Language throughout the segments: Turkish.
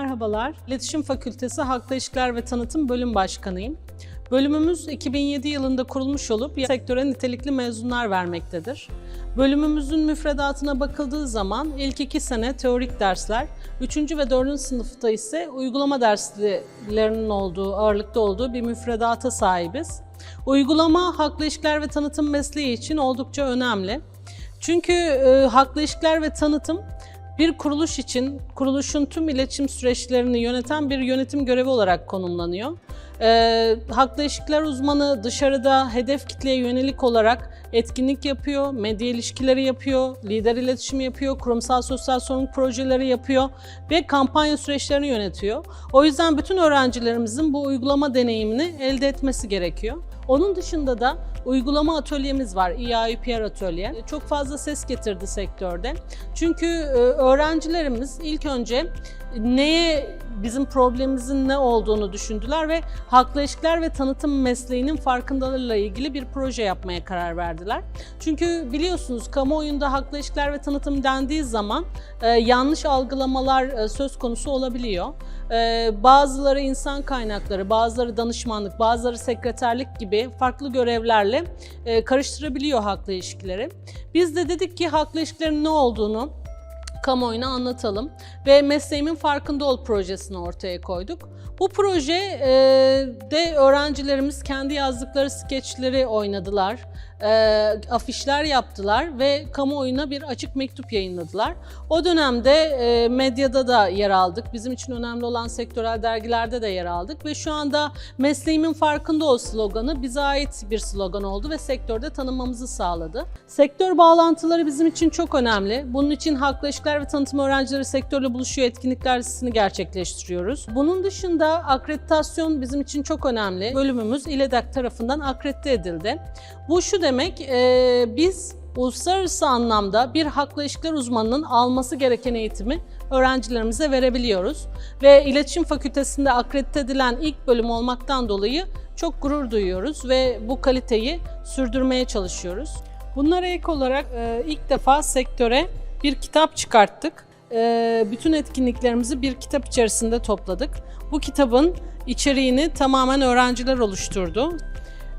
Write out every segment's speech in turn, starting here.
Merhabalar. İletişim Fakültesi Halkla İlişkiler ve Tanıtım Bölüm Başkanıyım. Bölümümüz 2007 yılında kurulmuş olup sektöre nitelikli mezunlar vermektedir. Bölümümüzün müfredatına bakıldığı zaman ilk iki sene teorik dersler, üçüncü ve dördüncü sınıfta ise uygulama derslerinin olduğu, ağırlıkta olduğu bir müfredata sahibiz. Uygulama halkla ilişkiler ve tanıtım mesleği için oldukça önemli. Çünkü e, halkla ilişkiler ve tanıtım bir kuruluş için kuruluşun tüm iletişim süreçlerini yöneten bir yönetim görevi olarak konumlanıyor. Ee, halkla ilişkiler uzmanı dışarıda hedef kitleye yönelik olarak etkinlik yapıyor, medya ilişkileri yapıyor, lider iletişimi yapıyor, kurumsal sosyal sorumluluk projeleri yapıyor ve kampanya süreçlerini yönetiyor. O yüzden bütün öğrencilerimizin bu uygulama deneyimini elde etmesi gerekiyor. Onun dışında da uygulama atölyemiz var, EIPR atölye. Çok fazla ses getirdi sektörde. Çünkü e, öğrencilerimiz ilk önce neye bizim problemimizin ne olduğunu düşündüler ve halkla ilişkiler ve tanıtım mesleğinin farkındalığıyla ilgili bir proje yapmaya karar verdiler. Çünkü biliyorsunuz kamuoyunda halkla ilişkiler ve tanıtım dendiği zaman e, yanlış algılamalar e, söz konusu olabiliyor. E, bazıları insan kaynakları, bazıları danışmanlık, bazıları sekreterlik gibi farklı görevlerle e, karıştırabiliyor halkla ilişkileri. Biz de dedik ki halkla ilişkilerin ne olduğunu kamuoyuna anlatalım ve mesleğimin farkında ol projesini ortaya koyduk. Bu proje e, de öğrencilerimiz kendi yazdıkları skeçleri oynadılar, e, afişler yaptılar ve kamuoyuna bir açık mektup yayınladılar. O dönemde e, medyada da yer aldık. Bizim için önemli olan sektörel dergilerde de yer aldık ve şu anda mesleğimin farkında ol sloganı bize ait bir slogan oldu ve sektörde tanınmamızı sağladı. Sektör bağlantıları bizim için çok önemli. Bunun için halkla ilişkiler ve tanıtım öğrencileri sektörle buluşuyor etkinlikler listesini gerçekleştiriyoruz. Bunun dışında akreditasyon bizim için çok önemli. Bölümümüz İLEDAK tarafından akredite edildi. Bu şu demek, e, biz uluslararası anlamda bir halkla ilişkiler uzmanının alması gereken eğitimi öğrencilerimize verebiliyoruz. Ve İletişim Fakültesi'nde akredite edilen ilk bölüm olmaktan dolayı çok gurur duyuyoruz ve bu kaliteyi sürdürmeye çalışıyoruz. Bunlara ek olarak e, ilk defa sektöre bir kitap çıkarttık. E, bütün etkinliklerimizi bir kitap içerisinde topladık. Bu kitabın içeriğini tamamen öğrenciler oluşturdu.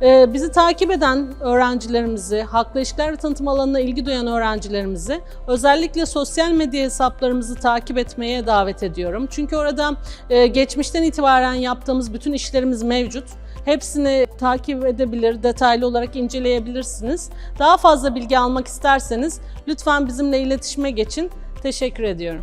Ee, Bizi takip eden öğrencilerimizi, halkla ilişkiler ve tanıtım alanına ilgi duyan öğrencilerimizi özellikle sosyal medya hesaplarımızı takip etmeye davet ediyorum. Çünkü orada e, geçmişten itibaren yaptığımız bütün işlerimiz mevcut. Hepsini takip edebilir, detaylı olarak inceleyebilirsiniz. Daha fazla bilgi almak isterseniz lütfen bizimle iletişime geçin. Teşekkür ediyorum.